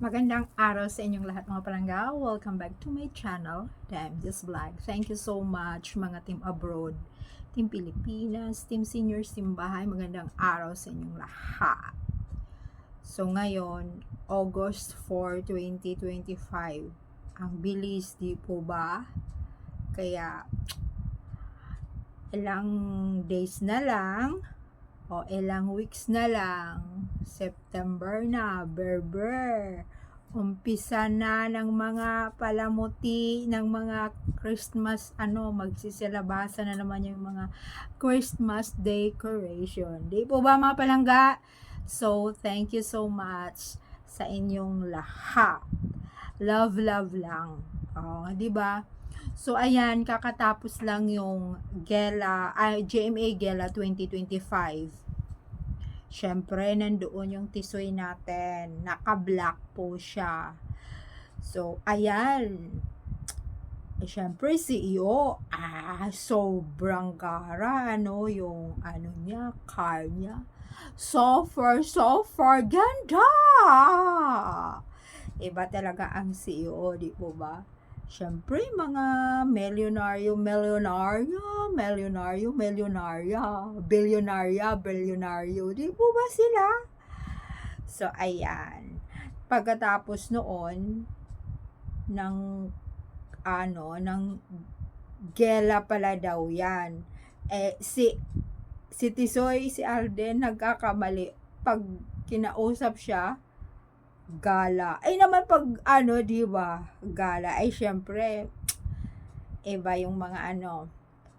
Magandang araw sa inyong lahat mga palangga. Welcome back to my channel, Damn This Vlog. Thank you so much mga team abroad, team Pilipinas, team seniors, team bahay. Magandang araw sa inyong lahat. So ngayon, August 4, 2025. Ang bilis, di po ba? Kaya, ilang days na lang, o ilang weeks na lang, September na, berber. Umpisa na ng mga palamuti, ng mga Christmas, ano, magsisilabasan na naman yung mga Christmas decoration. Di po ba mga palangga? So, thank you so much sa inyong lahat. Love, love lang. Oh, di ba? So, ayan, kakatapos lang yung Gela, ay, GMA Gela 2025. Siyempre, nandoon yung tisoy natin. Naka-black po siya. So, ayan. Eh, Siyempre, si Iyo, ah, sobrang gara, ano, yung, ano niya, car niya. So far, so far, ganda! Iba talaga ang CEO, di po ba? Siyempre, mga milyonaryo, milyonarya, milyonaryo, milyonarya, bilyonarya, bilyonaryo, di po ba sila? So, ayan. Pagkatapos noon, ng, ano, ng gela pala daw yan. Eh, si, si Tisoy, si Alden, nagkakamali. Pag kinausap siya, gala. Ay naman pag ano, 'di ba? Gala ay syempre iba yung mga ano,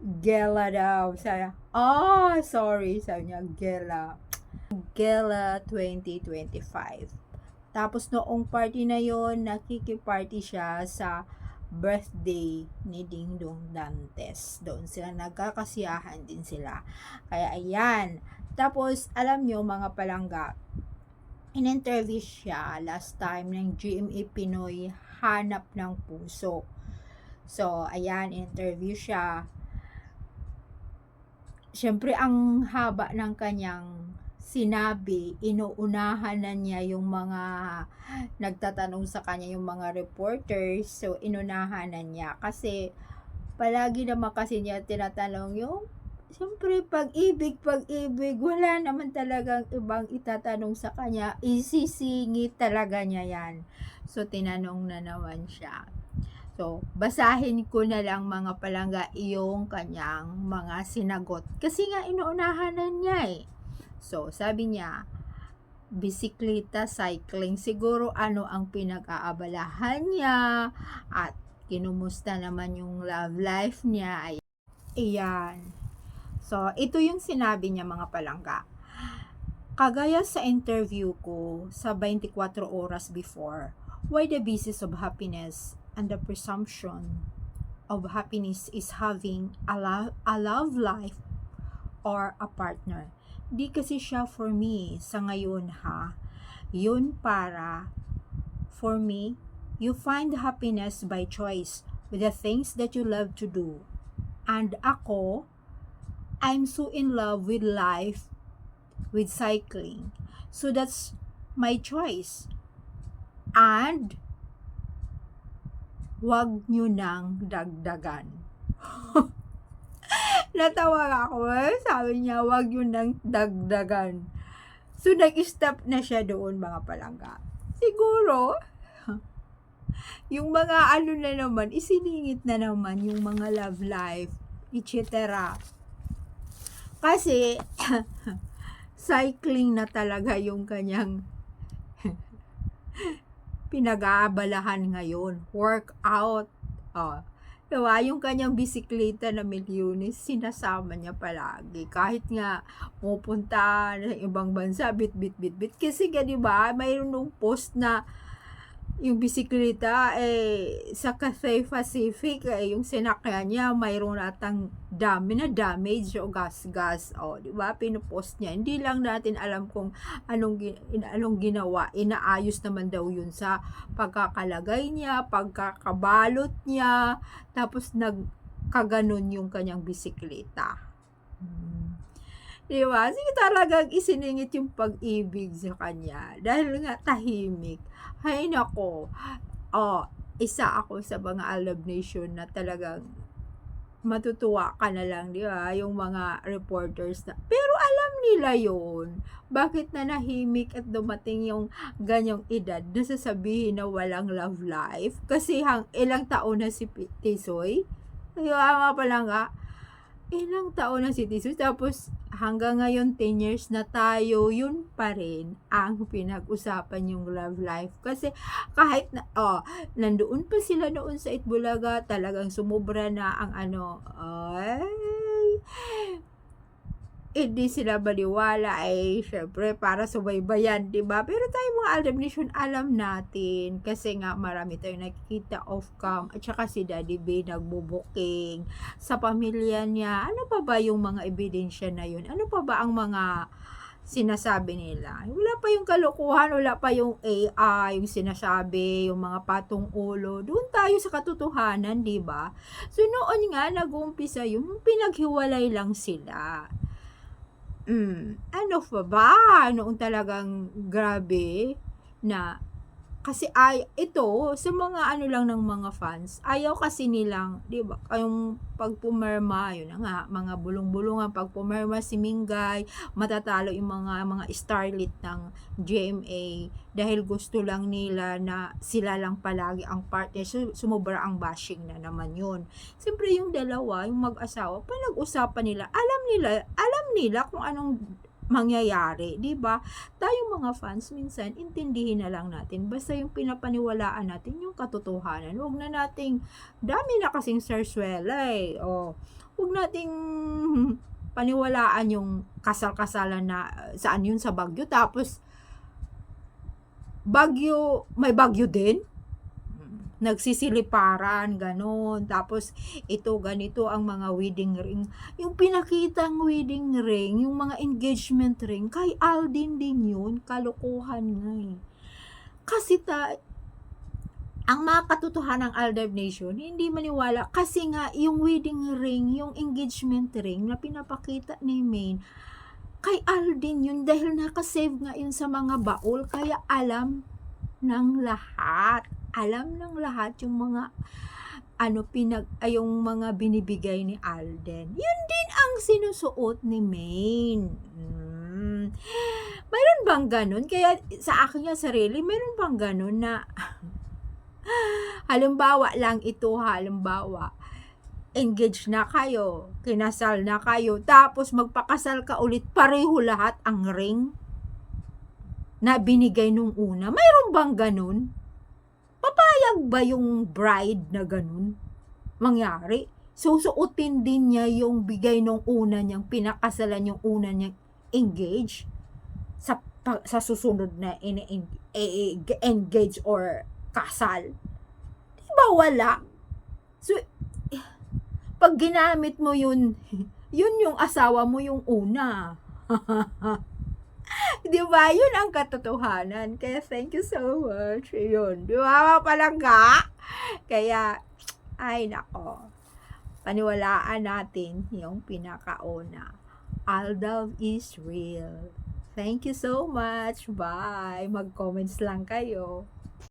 gala daw. Sa oh, sorry, sabi niya gala. Gala 2025. Tapos noong party na yon, nakikiparty siya sa birthday ni Ding Dong Dantes. Doon sila nagkakasiyahan din sila. Kaya ayan. Tapos alam nyo mga palangga, in-interview siya last time ng GMA Pinoy Hanap ng Puso. So, ayan, interview siya. Siyempre, ang haba ng kanyang sinabi, inuunahan na niya yung mga nagtatanong sa kanya, yung mga reporters. So, inunahan na niya. Kasi, palagi naman kasi niya tinatanong yung Siyempre, pag-ibig, pag-ibig, wala naman talagang ibang itatanong sa kanya. Isisingit talaga niya yan. So, tinanong na naman siya. So, basahin ko na lang mga palangga yung kanyang mga sinagot. Kasi nga, inuunahan na niya eh. So, sabi niya, bisikleta, cycling, siguro ano ang pinag-aabalahan niya at kinumusta naman yung love life niya. Ayan. So, ito yung sinabi niya mga palangga. Kagaya sa interview ko sa 24 oras before, why the basis of happiness and the presumption of happiness is having a love, a love life or a partner. Di kasi siya for me sa ngayon ha. Yun para for me, you find happiness by choice with the things that you love to do. And ako, I'm so in love with life, with cycling. So that's my choice. And, wag nyo nang dagdagan. Natawa ako eh. Sabi niya, wag nyo nang dagdagan. So, nag-stop na siya doon mga palangga. Siguro, yung mga ano na naman, isiningit na naman yung mga love life, etc. Kasi, cycling na talaga yung kanyang pinag-aabalahan ngayon. Workout. Oh. Diba? Yung kanyang bisikleta na milyones, sinasama niya palagi. Kahit nga pupunta sa ibang bansa, bit, bit, bit, bit. Kasi nga, diba, mayroon nung post na yung bisikleta eh sa Cathay Pacific eh, yung sinakyan niya mayroon natang dami na damage o gas-gas. O di ba? Pinupost niya. Hindi lang natin alam kung anong anong ginawa. Inaayos naman daw yun sa pagkakalagay niya pagkakabalot niya. Tapos nagkaganon yung kanyang bisikleta. Hmm. 'Di ba? Sige talagang isiningit yung pag-ibig sa kanya dahil nga tahimik. Hay naku, oh, isa ako sa mga Alab Nation na talagang matutuwa ka na lang, 'di ba? Yung mga reporters na pero alam nila yun. Bakit nanahimik at dumating yung ganyang edad na sasabihin na walang love life? Kasi hang ilang taon na si Tisoy? Ay, nga pala nga. Ilang taon na si Tisoy. Tapos hanggang ngayon 10 years na tayo, yun pa rin ang pinag-usapan yung love life. Kasi kahit na, oh, nandoon pa sila noon sa Itbulaga, talagang sumubra na ang ano, ay, hindi sila baliwala ay syempre para subaybayan, 'di ba? Pero tayo mga Aldab Nation, alam natin kasi nga marami tayong nakikita off cam at saka si Daddy B nagbubuking sa pamilya niya. Ano pa ba yung mga ebidensya na yun? Ano pa ba ang mga sinasabi nila? Wala pa yung kalokohan, wala pa yung AI, yung sinasabi, yung mga patong ulo. Doon tayo sa katotohanan, 'di ba? So noon nga nag-uumpisa yung pinaghiwalay lang sila. Hmm, ano pa ba? Noon talagang grabe na kasi ay ito sa mga ano lang ng mga fans, ayaw kasi nilang, 'di ba? Yung pag yun na nga, mga bulong-bulungan pag pumirma si Mingay, matatalo yung mga mga starlet ng GMA dahil gusto lang nila na sila lang palagi ang partner. So, sumobra ang bashing na naman yun. Siyempre yung dalawa, yung mag-asawa, pinag-usapan nila, alam nila, alam nila kung anong mangyayari, 'di ba? Tayong mga fans minsan intindihin na lang natin basta yung pinapaniwalaan natin yung katotohanan. Huwag na nating dami na kasing sarswela eh. Oh, huwag nating paniwalaan yung kasal-kasalan na uh, saan yun sa Bagyo tapos Bagyo, may Bagyo din nagsisiliparan, ganun. Tapos, ito, ganito ang mga wedding ring. Yung pinakitang wedding ring, yung mga engagement ring, kay Aldin din yun, kalokohan nga eh. Kasi ta, ang mga katotohanan ng Aldab Nation, hindi maniwala. Kasi nga, yung wedding ring, yung engagement ring na pinapakita ni Maine, kay Aldin yun dahil nakasave nga yun sa mga baul, kaya alam ng lahat alam ng lahat yung mga ano pinag ay mga binibigay ni Alden. Yun din ang sinusuot ni Maine. Mm. Mayroon bang ganun? Kaya sa akin yung sarili, mayroon bang ganun na halimbawa lang ito, halimbawa engaged na kayo, kinasal na kayo, tapos magpakasal ka ulit, pareho lahat ang ring na binigay nung una. Mayroon bang ganun? Papayag ba yung bride na ganun? Mangyari? Susuotin din niya yung bigay nung una niyang pinakasalan yung una niyang engage sa sa susunod na in, in, engage or kasal. Di ba wala? So, pag ginamit mo yun, yun yung asawa mo yung una. Di ba? Yun ang katotohanan. Kaya thank you so much. Yun. Di ba? Palangga. Kaya, ay nako. Paniwalaan natin yung pinakauna. Aldav is real. Thank you so much. Bye. Mag-comments lang kayo.